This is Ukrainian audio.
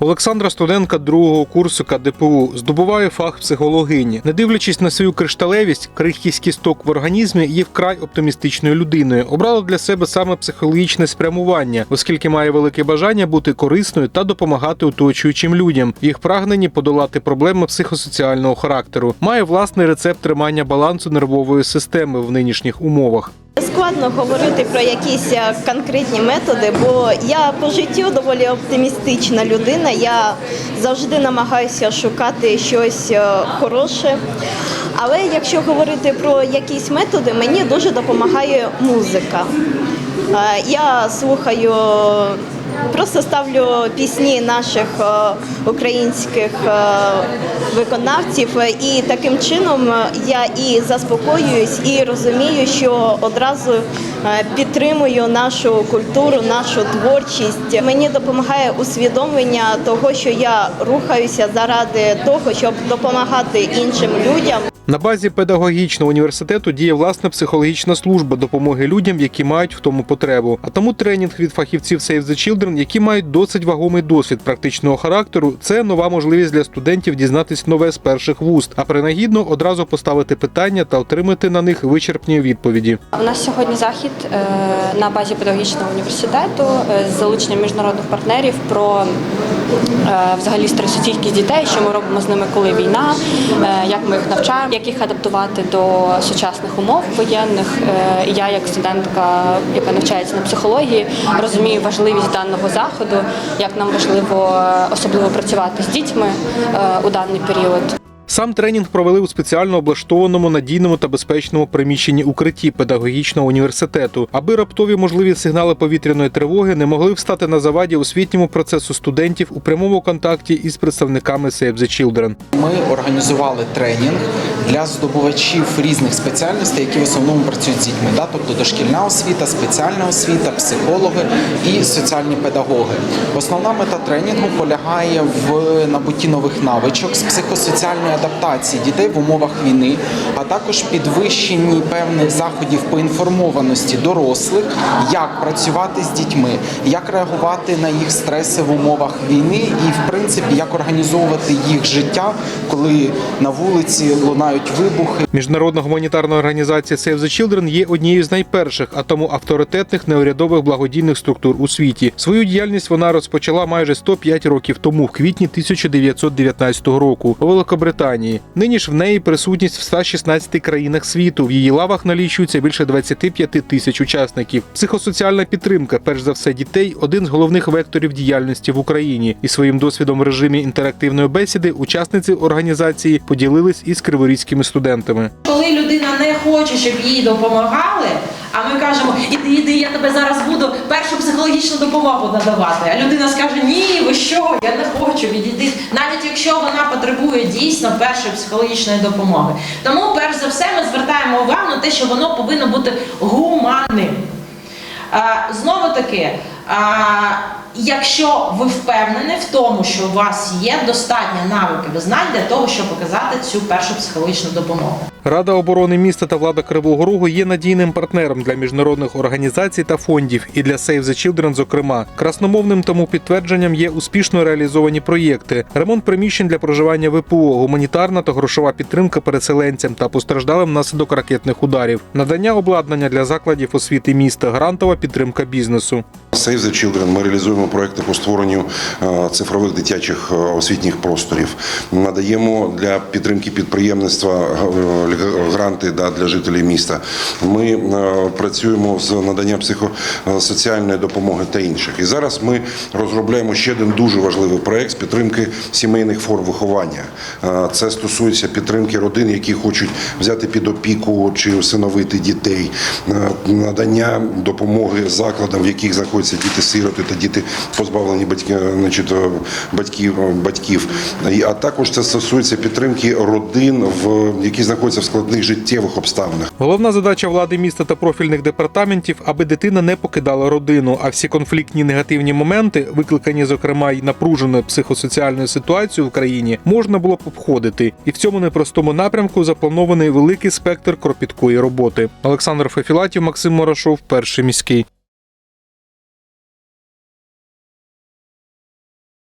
Олександра студентка другого курсу КДПУ здобуває фах психологині. Не дивлячись на свою кришталевість, крихкість кісток в організмі є вкрай оптимістичною людиною. Обрала для себе саме психологічне спрямування, оскільки має велике бажання бути корисною та допомагати оточуючим людям. Їх прагненні подолати проблеми психосоціального характеру. Має власний рецепт тримання балансу нервової системи в нинішніх умовах. Складно говорити про якісь е, конкретні методи, бо я по життю доволі оптимістична людина. Я завжди намагаюся шукати щось е, хороше. Але якщо говорити про якісь методи, мені дуже допомагає музика. Е, Я слухаю, просто ставлю пісні наших е, українських е, виконавців, і таким чином я і заспокоююсь, і розумію, що одразу е, підтримую нашу культуру, нашу творчість. Мені допомагає усвідомлення того, що я рухаюся заради того, щоб допомагати іншим людям. На базі педагогічного університету діє власна психологічна служба допомоги людям, які мають в тому потребу. А тому тренінг від фахівців Save the Children, які мають досить вагомий досвід практичного характеру, це нова можливість для студентів дізнатись нове з перших вуст, а принагідно одразу поставити питання та отримати на них вичерпні відповіді. У нас сьогодні захід е, на базі педагогічного університету е, з залученням міжнародних партнерів про взагалі стресостійкість дітей, що ми робимо з ними, коли війна, е, як ми їх навчаємо, як їх адаптувати до сучасних умов воєнних. Е, Я, як студентка, яка навчається на психології, розумію важливість даного заходу, як нам важливо е, особливо працювати з дітьми е, у даний період. Сам тренінг провели у спеціально облаштованому надійному та безпечному приміщенні укритті педагогічного університету, аби раптові можливі сигнали повітряної тривоги не могли встати на заваді освітньому процесу студентів у прямому контакті із представниками Save the Children. Ми організували тренінг для здобувачів різних спеціальностей, які в основному працюють з дітьми, да? тобто дошкільна освіта, спеціальна освіта, психологи і соціальні педагоги. Основна мета тренінгу полягає в набутті нових навичок з психосоціальної адаптації дітей в умовах війни, а також підвищенні певних заходів по інформованості дорослих, як працювати з дітьми, як реагувати на їх стреси в умовах війни, і в принципі як організовувати їх життя, коли на вулиці лунають вибухи. Міжнародна гуманітарна організація Save the Children є однією з найперших, а тому авторитетних неурядових благодійних структур у світі. Свою діяльність вона розпочала майже 105 років тому, в квітні 1919 року у Великобританії. Нині ж в неї присутність в 116 країнах світу. В її лавах налічується більше 25 тисяч учасників. Психосоціальна підтримка, перш за все, дітей один з головних векторів діяльності в Україні. І своїм досвідом в режимі інтерактивної бесіди учасниці організації поділились із криворізькими студентами. Коли людина не хоче, щоб їй допомагали, а ми кажемо, іди, іди, я тебе зараз буду першу психологічну допомогу надавати. А людина скаже, ні, ви що, я не хочу, відійди. Навіть якщо вона потребує дійсно першої психологічної допомоги. Тому, перш за все, ми звертаємо увагу на те, що воно повинно бути гуманним. Знову таки, якщо ви впевнені в тому, що у вас є достатньо навиків і знань для того, щоб показати цю першу психологічну допомогу. Рада оборони міста та влада Кривого Рогу є надійним партнером для міжнародних організацій та фондів і для Save the Children, зокрема. Красномовним тому підтвердженням є успішно реалізовані проєкти: ремонт приміщень для проживання ВПО, гуманітарна та грошова підтримка переселенцям та постраждалим внаслідок ракетних ударів, надання обладнання для закладів освіти міста, грантова підтримка бізнесу. Save the Children ми реалізуємо проекти по створенню е, цифрових дитячих е, освітніх просторів. Надаємо для підтримки підприємництва е, гранти для жителів міста. Ми працюємо з наданням психосоціальної допомоги та інших. І зараз ми розробляємо ще один дуже важливий проект з підтримки сімейних форм виховання. Це стосується підтримки родин, які хочуть взяти під опіку чи усиновити дітей, надання допомоги закладам, в яких знаходяться діти-сироти та діти позбавлені батьків, значить, е, батьків, батьків. А також це стосується підтримки родин, в які знаходяться в складних життєвих обставинах. Головна задача влади міста та профільних департаментів, аби дитина не покидала родину, а всі конфліктні негативні моменти, викликані зокрема й напруженою психосоціальною ситуацією в країні, можна було б обходити. І в цьому непростому напрямку запланований великий спектр кропіткої роботи. Олександр Фефілатів, Максим Морошов, перший міський.